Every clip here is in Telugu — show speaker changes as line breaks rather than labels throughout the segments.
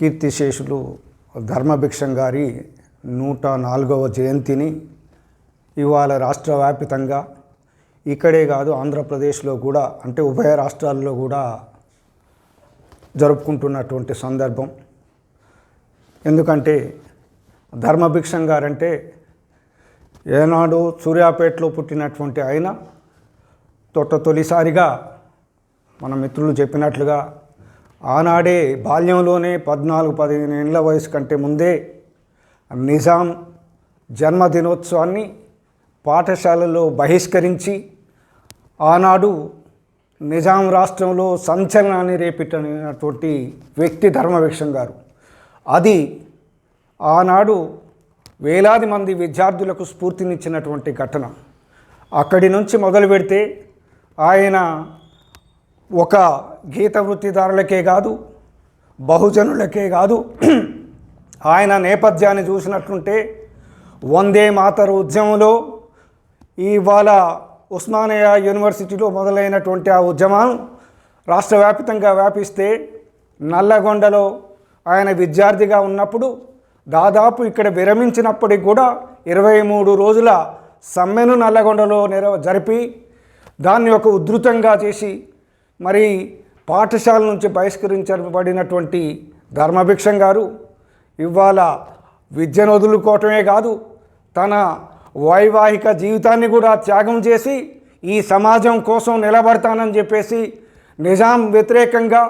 కీర్తిశేషులు ధర్మభిక్షం గారి నూట నాలుగవ జయంతిని ఇవాళ రాష్ట్ర వ్యాపితంగా ఇక్కడే కాదు ఆంధ్రప్రదేశ్లో కూడా అంటే ఉభయ రాష్ట్రాల్లో కూడా జరుపుకుంటున్నటువంటి సందర్భం. ఎందుకంటే ధర్మభిక్షం గారంటే ఏనాడు సూర్యాపేటలో పుట్టినటువంటి ఆయన తొట్ట తొలిసారిగా మన మిత్రులు చెప్పినట్లుగా ఆనాడే బాల్యంలోనే పద్నాలుగు పదిహేను ఏళ్ళ వయసు కంటే ముందే నిజాం జన్మదినోత్సవాన్ని పాఠశాలలో బహిష్కరించి ఆనాడు నిజాం రాష్ట్రంలో సంచలనాన్ని రేపెట్టినటువంటి వ్యక్తి ధర్మవీక్షం గారు. అది ఆనాడు వేలాది మంది విద్యార్థులకు స్ఫూర్తినిచ్చినటువంటి ఘటన. అక్కడి నుంచి మొదలు పెడితే ఆయన ఒక గీత వృత్తిదారులకే కాదు బహుజనులకే కాదు. ఆయన నేపథ్యాన్ని చూసినట్లుంటే వందే మాతరు ఉద్యమంలో ఇవాళ ఉస్మానియా యూనివర్సిటీలో మొదలైనటువంటి ఆ ఉద్యమం రాష్ట్రవ్యాపితంగా వ్యాపిస్తే నల్లగొండలో ఆయన విద్యార్థిగా ఉన్నప్పుడు దాదాపు ఇక్కడ విరమించినప్పటికి కూడా ఇరవై మూడు రోజుల సమ్మెను నల్లగొండలో నిర జరిపి దాన్ని ఒక ఉధృతంగా చేసి మరి పాఠశాల నుంచి బహిష్కరించబడినటువంటి ధర్మభిక్షం గారు ఇవాళ విద్యను వదులుకోవటమే కాదు తన వైవాహిక జీవితాన్ని కూడా త్యాగం చేసి ఈ సమాజం కోసం నిలబడతానని చెప్పేసి నిజాం వ్యతిరేకంగా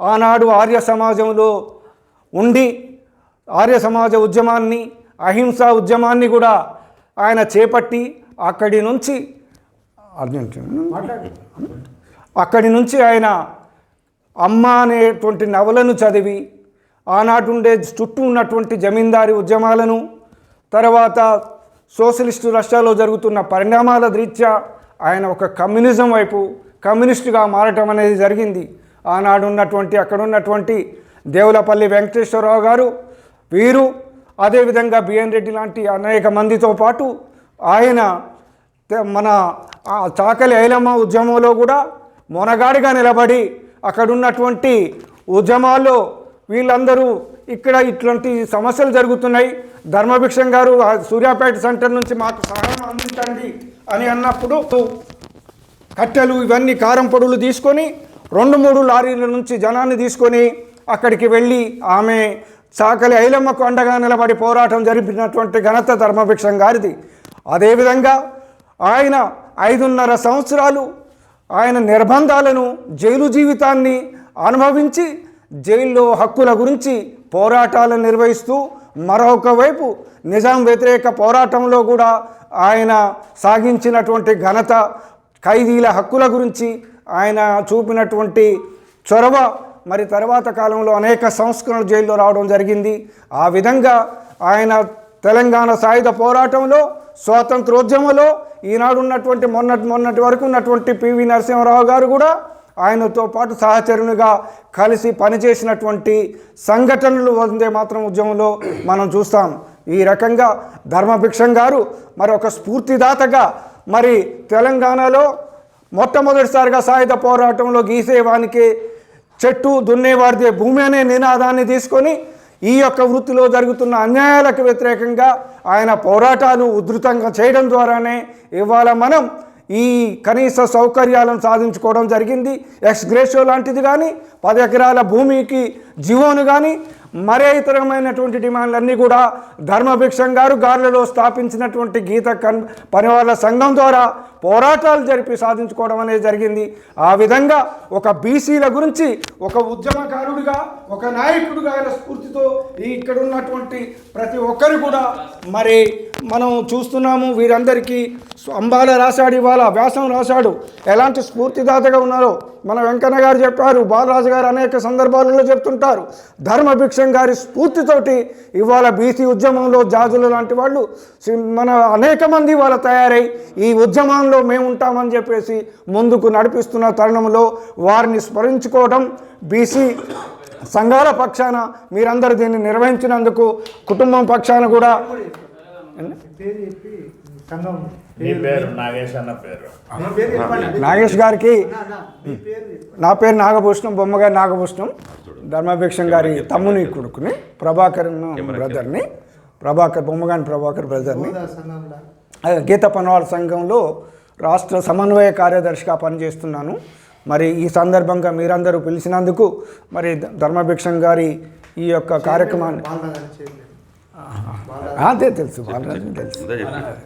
ఆనాడు ఆర్య సమాజంలో ఉండి ఆర్య సమాజ ఉద్యమాన్ని అహింసా ఉద్యమాన్ని కూడా ఆయన చేపట్టి అక్కడి నుంచి అర్జెంటీనా అక్కడి నుంచి ఆయన అమ్మ అనేటువంటి నవలను చదివి ఆనాటుండే చుట్టూ ఉన్నటువంటి జమీందారీ ఉద్యమాలను తర్వాత సోషలిస్టు రష్యాలో జరుగుతున్న పరిణామాల రీత్యా ఆయన ఒక కమ్యూనిజం వైపు కమ్యూనిస్టుగా మారటం అనేది జరిగింది. ఆనాడు ఉన్నటువంటి అక్కడ ఉన్నటువంటి దేవులపల్లి వెంకటేశ్వరరావు గారు వీరు అదేవిధంగా బిఎన్ రెడ్డి లాంటి అనేక మందితో పాటు ఆయన మన చాకలి ఐలమ్మ ఉద్యమంలో కూడా మొనగాడిగా నిలబడి అక్కడున్నటువంటి ఉద్యమాల్లో వీళ్ళందరూ ఇక్కడ ఇట్లాంటి సమస్యలు జరుగుతున్నాయి. ధర్మభిక్షం గారు ఆ సూర్యాపేట సెంటర్ నుంచి మాకు సహాయం అందించండి అని అన్నప్పుడు కట్టెలు ఇవన్నీ కారం పొడులు తీసుకొని రెండు మూడు లారీల నుంచి జనాన్ని తీసుకొని అక్కడికి వెళ్ళి ఆమె చాకలి ఐలమ్మకు అండగా నిలబడి పోరాటం జరిపినటువంటి ఘనత ధర్మభిక్షం గారిది. అదేవిధంగా ఆయన ఐదున్నర సంవత్సరాలు ఆయన నిర్బంధాలను జైలు జీవితాన్ని అనుభవించి జైల్లో హక్కుల గురించి పోరాటాలను నిర్వహిస్తూ మరొక వైపు నిజాం వ్యతిరేక పోరాటంలో కూడా ఆయన సాగించినటువంటి ఘనత ఖైదీల హక్కుల గురించి ఆయన చూపినటువంటి చొరవ మరి తర్వాత కాలంలో అనేక సంస్కరణలు జైల్లో రావడం జరిగింది. ఆ విధంగా ఆయన తెలంగాణ సాయుధ పోరాటంలో స్వాతంత్రోద్యమంలో ఈనాడు ఉన్నటువంటి మొన్నటి మొన్నటి వరకు ఉన్నటువంటి పివి నరసింహారావు గారు కూడా ఆయనతో పాటు సహచరునిగా కలిసి పనిచేసినటువంటి సంఘటనలు వందే మాత్రం ఉద్యమంలో మనం చూస్తాం. ఈ రకంగా ధర్మభిక్షం గారు మరి ఒక స్ఫూర్తిదాతగా మరి తెలంగాణలో మొట్టమొదటిసారిగా సాయుధ పోరాటంలో గీసేవానికి చెట్టు దున్నేవారిదే భూమి అనే నినాదాన్ని తీసుకొని ఈ యొక్క వృత్తిలో జరుగుతున్న అన్యాయాలకు వ్యతిరేకంగా ఆయన పోరాటాలు ఉధృతంగా చేయడం ద్వారానే ఇవాళ మనం ఈ కనీస సౌకర్యాలను సాధించుకోవడం జరిగింది. ఎక్స్ గ్రేషో లాంటిది కానీ పది ఎకరాల భూమికి జీవోను కానీ మరే ఇతరమైనటువంటి డిమాండ్లన్నీ కూడా ధర్మభిక్షం గారు గార్లలో స్థాపించినటువంటి గీత కన్ పనివాళ్ళ సంఘం ద్వారా పోరాటాలు జరిపి సాధించుకోవడం అనేది జరిగింది. ఆ విధంగా ఒక బీసీల గురించి ఒక ఉద్యమకారుడిగా ఒక నాయకుడిగా ఆయన స్ఫూర్తితో ఈ ఇక్కడ ఉన్నటువంటి ప్రతి ఒక్కరు కూడా మరి మనం చూస్తున్నాము వీరందరికీ అంబాల రాశాడు ఇవాళ వ్యాసం రాశాడు. ఎలాంటి స్ఫూర్తిదాతగా ఉన్నారో మన వెంకన్న గారు చెప్పారు బాలరాజు గారు అనేక సందర్భాలలో చెప్తుంటారు. ధర్మభిక్షం గారి స్ఫూర్తితోటి ఇవాళ బీసీ ఉద్యమంలో జాజులు లాంటి వాళ్ళు సి- మన అనేక మంది వాళ్ళ తయారై ఈ ఉద్యమంలో మేము ఉంటామని చెప్పేసి ముందుకు నడిపిస్తున్న తరుణంలో వారిని స్మరించుకోవడం బీసీ సంఘాల పక్షాన మీరందరూ దీన్ని నిర్వహించినందుకు కుటుంబం పక్షాన కూడా
పేరు చెప్పి సంఘం
నీ పేరు నాగేష్
గారికి
నా, పేరు చెప్పండి.
నా పేరు నాగభూషణం బొమ్మగారి నాగభూషణం ధర్మభిక్షం గారి తమ్ముని కొడుకుని ప్రభాకర్ బ్రదర్ని ప్రభాకర్ బొమ్మగాని ప్రభాకర్ బ్రదర్ని. గీత పనవాళ్ళ సంఘంలో రాష్ట్ర సమన్వయ కార్యదర్శిగా పనిచేస్తున్నాను. మరి ఈ సందర్భంగా మీరందరూ పిలిచినందుకు మరి ధర్మభిక్షం గారి ఈ యొక్క కార్యక్రమాన్ని
బాలనగర్
అదే తెలుసు బాలరాజు తెలుసు.